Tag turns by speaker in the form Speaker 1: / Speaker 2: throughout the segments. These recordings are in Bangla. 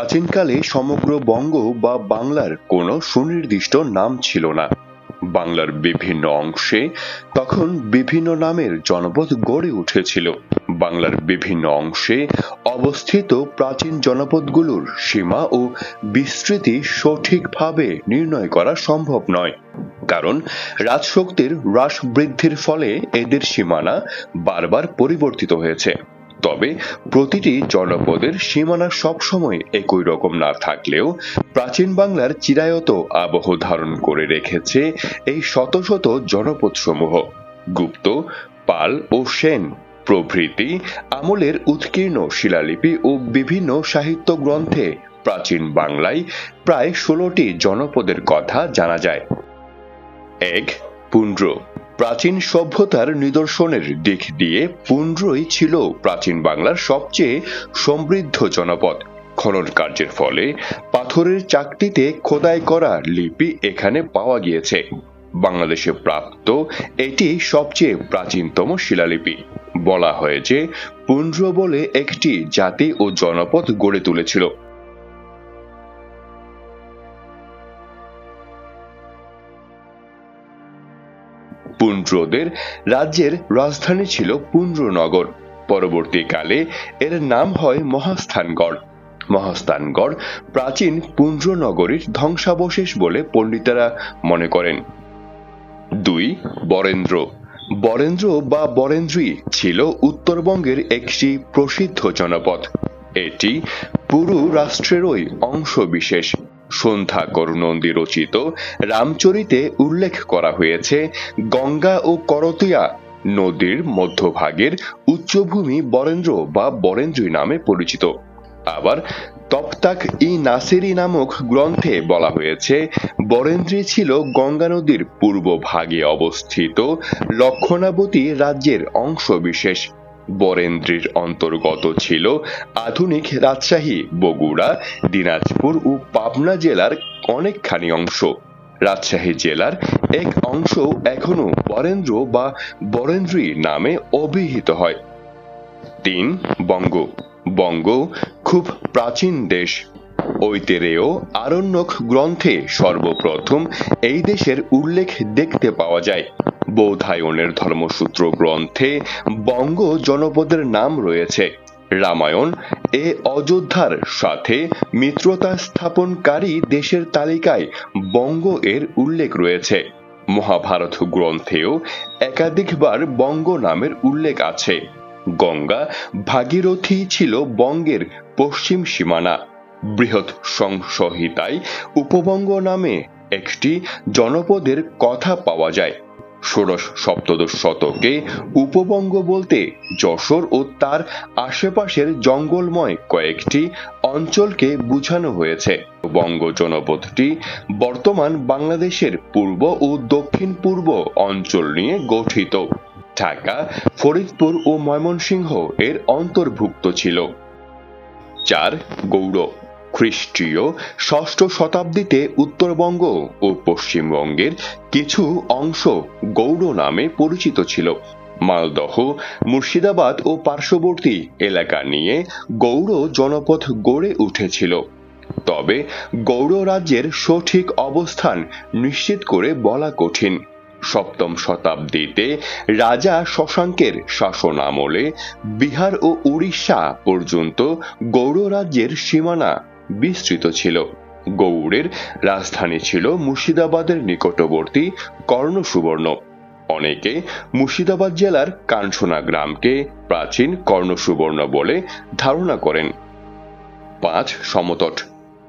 Speaker 1: প্রাচীনকালে সমগ্র বঙ্গ বা বাংলার কোনো সুনির্দিষ্ট নাম ছিল না। বাংলার বিভিন্ন অংশে তখন বিভিন্ন নামের জনপদ গড়ে উঠেছিল। বাংলার বিভিন্ন অংশে অবস্থিত প্রাচীন জনপদগুলোর সীমা ও বিস্তৃতি সঠিকভাবে নির্ণয় করা সম্ভব নয়। কারণ রাজশক্তির হ্রাস বৃদ্ধির ফলে এদের সীমানা বারবার পরিবর্তিত হয়েছে। তবে প্রতিটি জনপদের সীমানা সবসময় একই রকম না থাকলেও প্রাচীন বাংলার চিরায়ত আবহ ধারণ করে রেখেছে এই শত শত জনপদ সমূহ গুপ্ত, পাল ও সেন প্রভৃতি আমলের উৎকীর্ণ শিলালিপি ও বিভিন্ন সাহিত্য গ্রন্থে প্রাচীন বাংলায় প্রায় ষোলোটি জনপদের কথা জানা যায়। এক, পুন্ড্র প্রাচীন সভ্যতার নিদর্শনের দিক দিয়ে পুন্ড্রই ছিল প্রাচীন বাংলার সবচেয়ে সমৃদ্ধ জনপদ। খনন কার্যের ফলে পাথরের চাকতিতে খোদাই করা লিপি এখানে পাওয়া গিয়েছে। বাংলাদেশে প্রাপ্ত এটি সবচেয়ে প্রাচীনতম শিলালিপি। বলা হয় যে পুন্ড্র বলে একটি জাতি ও জনপদ গড়ে তুলেছিল। পুন্ড্রদের রাজ্যের রাজধানী ছিল পুন্ড্রনগর। পরবর্তীকালে এর নাম হয় মহাস্থানগড়। মহাস্থানগড় প্রাচীন পুন্ড্রনগরীর ধ্বংসাবশেষ বলে পণ্ডিতেরা মনে করেন। দুই, বরেন্দ্র। বরেন্দ্র বা বরেন্দ্রী ছিল উত্তরবঙ্গের একটি প্রসিদ্ধ জনপদ। এটি পুরু রাষ্ট্রেরই অংশ বিশেষ সন্ধ্যা করনন্দী রচিত রামচরিতে উল্লেখ করা হয়েছে, গঙ্গা ও করতিয়া নদীর মধ্যভাগের উচ্চভূমি বরেন্দ্র বা বরেন্দ্রী নামে পরিচিত। আবার তপ্তাক ই নাসেরি নামক গ্রন্থে বলা হয়েছে, বরেন্দ্রী ছিল গঙ্গা নদীর পূর্ব ভাগে অবস্থিত লক্ষণাবতী রাজ্যের অংশ বিশেষ বরেন্দ্রীর অন্তর্গত ছিল আধুনিক রাজশাহী, বগুড়া, দিনাজপুর ও পাবনা জেলার অনেকখানি অংশ। রাজশাহী জেলার এক অংশ এখনও বরেন্দ্র বা বরেন্দ্রী নামে অভিহিত হয়। তিন, বঙ্গ। বঙ্গ খুব প্রাচীন দেশ। ঐতেরেয় আরণ্যক গ্রন্থে সর্বপ্রথম এই দেশের উল্লেখ দেখতে পাওয়া যায়। বৌধায়নের ধর্মসূত্র গ্রন্থে বঙ্গ জনপদের নাম রয়েছে। রামায়ণ এ অযোধ্যার সাথে মিত্রতা স্থাপনকারী দেশের তালিকায় বঙ্গ এর উল্লেখ রয়েছে। মহাভারত গ্রন্থেও একাধিকবার বঙ্গ নামের উল্লেখ আছে। গঙ্গা ভাগীরথী ছিল বঙ্গের পশ্চিম সীমানা। বৃহৎ সংসহিতায় উপবঙ্গ নামে একটি জনপদের কথা পাওয়া যায়। ষোড়শ সপ্তদশ শতকে উপবঙ্গ বলতে যশোর ও তার আশেপাশের জঙ্গলময় কয়েকটি অঞ্চলকে বুঝানো হয়েছে। বঙ্গ জনপদটি বর্তমান বাংলাদেশের পূর্ব ও দক্ষিণ পূর্ব অঞ্চল নিয়ে গঠিত। ঢাকা, ফরিদপুর ও ময়মনসিংহ এর অন্তর্ভুক্ত ছিল। চার, গৌড় খ্রিস্টীয় ষষ্ঠ শতাব্দীতে উত্তরবঙ্গ ও পশ্চিমবঙ্গের কিছু অংশ গৌড় নামে পরিচিত ছিল। মালদহ, মুর্শিদাবাদ ও পার্শ্ববর্তী এলাকা নিয়ে গৌড় জনপথ গড়ে উঠেছিল। তবে গৌড় রাজ্যের সঠিক অবস্থান নিশ্চিত করে বলা কঠিন। সপ্তম শতাব্দীতে রাজা শশাঙ্কের শাসন আমলে বিহার ও উড়িষ্যা পর্যন্ত গৌড় রাজ্যের সীমানা বিস্তৃত ছিল। গৌড়ের রাজধানী ছিল মুর্শিদাবাদের নিকটবর্তী কর্ণসুবর্ণ। অনেকে মুর্শিদাবাদ জেলার কাঞ্চনা গ্রামকে প্রাচীন কর্ণসুবর্ণ বলে ধারণা করেন। পাঁচ সমতট।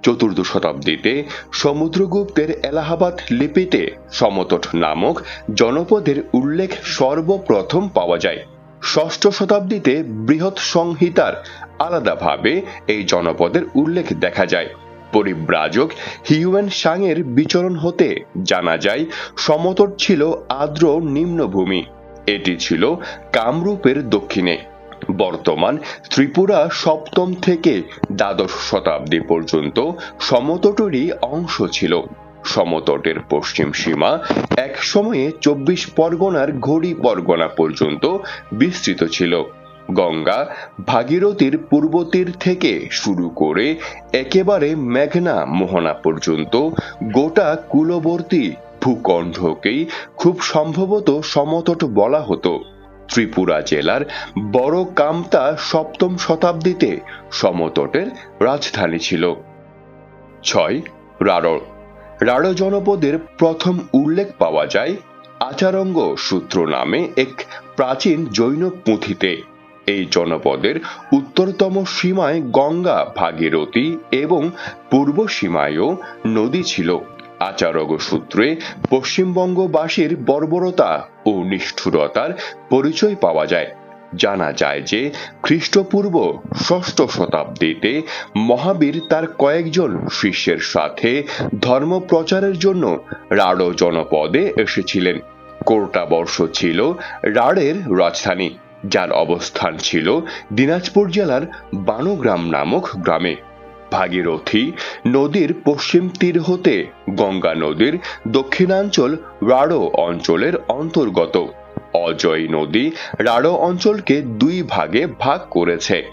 Speaker 1: চতুর্দশ শতাব্দীতে সমুদ্রগুপ্তের এলাহাবাদ লিপিতে সমতট নামক জনপদের উল্লেখ সর্বপ্রথম পাওয়া যায়। ষষ্ঠ শতাব্দীতে বৃহৎ সংহিতার আলাদাভাবে এই জনপদের উল্লেখ দেখা যায়। পরিব্রাজক হিউয়েন সাংয়ের বিচরণ হতে জানা যায়, সমতট ছিল আর্দ্র নিম্নভূমি। এটি ছিল কামরূপের দক্ষিণে। বর্তমান ত্রিপুরা সপ্তম থেকে দ্বাদশ শতাব্দী পর্যন্ত সমতটেরই অংশ ছিল। সমতটের পশ্চিম সীমা, এক সময়ে চব্বিশ পরগনার ঘড়ি পরগনা পর্যন্ত বিস্তৃত ছিল। গঙ্গা ভাগীরথীর পূর্ব তীর থেকে শুরু করে একেবারে মেঘনা মোহনা পর্যন্ত গোটা কুলবর্তী ভূখণ্ডকেই খুব সম্ভবত সমতট বলা হতো। ত্রিপুরা জেলার বড় কামতা সপ্তম শতাব্দীতে সমতটের রাজধানী ছিল। ছয় রাড় রাড় জনপদের প্রথম উল্লেখ পাওয়া যায় আচারঙ্গ সূত্র নামে এক প্রাচীন জৈন পুঁথিতে। এই জনপদের উত্তরতম সীমায় গঙ্গা, ভাগীরথী এবং পূর্ব সীমায়ও নদী ছিল। আচারগ সূত্রে পশ্চিমবঙ্গবাসীর বর্বরতা ও নিষ্ঠুরতার পরিচয় পাওয়া যায়। জানা যায় যে খ্রিস্টপূর্ব ষষ্ঠ শতাব্দীতে মহাবীর তার কয়েকজন শিষ্যের সাথে ধর্ম প্রচারের জন্য রাড় জনপদে এসেছিলেন। কোর্টাবর্ষ ছিল রাড়ের রাজধানী, যার অবস্থান ছিল দিনাজপুর জেলার বানুগ্রাম নামক গ্রামে। ভাগীরথী নদীর পশ্চিম তীর হতে গঙ্গা নদীর দক্ষিণাঞ্চল রাড়ো অঞ্চলের অন্তর্গত। অজয় নদী রাড়ো অঞ্চলকে দুই ভাগে ভাগ করেছে।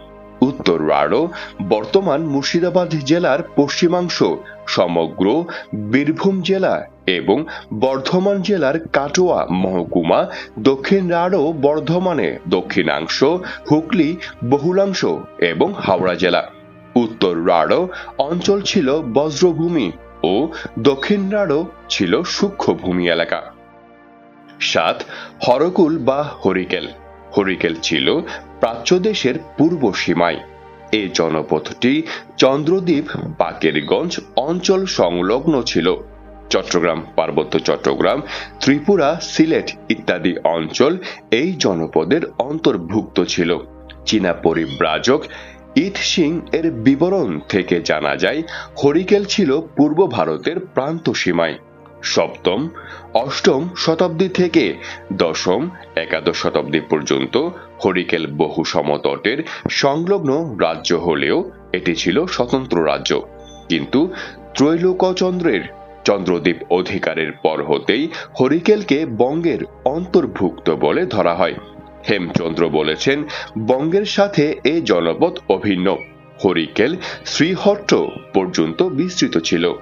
Speaker 1: উত্তর রাড়ো বর্তমান মুর্শিদাবাদ জেলার পশ্চিমাংশ, সমগ্র বীরভূম জেলা এবং বর্ধমান জেলার কাটোয়া মহকুমা দক্ষিণ রাড়ো বর্ধমানে দক্ষিণাংশ, হুগলি বহুলাংশ এবং হাওড়া জেলা। উত্তর রাড়ো অঞ্চল ছিল বজ্রভূমি ও দক্ষিণ রাড়ো ছিল সূক্ষ্মভূমি এলাকা। সাত, হরকুল বা হরিকেল। হরিকেল ছিল প্রাচ্য দেশের পূর্ব সীমায়। এই জনপথটি চন্দ্রদ্বীপ পাকেরগঞ্জ অঞ্চল সংলগ্ন ছিল। চট্টগ্রাম, পার্বত্য চট্টগ্রাম, ত্রিপুরা, সিলেট ইত্যাদি অঞ্চল এই জনপদের অন্তর্ভুক্ত ছিল। চীনা পরিব্রাজক ইথ সিং এর বিবরণ থেকে জানা যায়, হরিকেল ছিল পূর্ব ভারতের প্রান্ত সীমায়। সপ্তম, অষ্টম শতাব্দী থেকে দশম, একাদশ শতাব্দী পর্যন্ত হরিকেল বহু সমতটের সংলগ্ন রাজ্য হলেও এটি ছিল স্বতন্ত্র রাজ্য। কিন্তু ত্রৈলোকচন্দ্রের চন্দ্রদ্বীপ অধিকারের পর হতেই হরিকেলকে বঙ্গের অন্তর্ভুক্ত বলে ধরা হয়। হেমচন্দ্র বলেছেন, বঙ্গের সাথে এই জনপদ অভিন্ন। হরিকেল শ্রীহট্ট পর্যন্ত বিস্তৃত ছিল।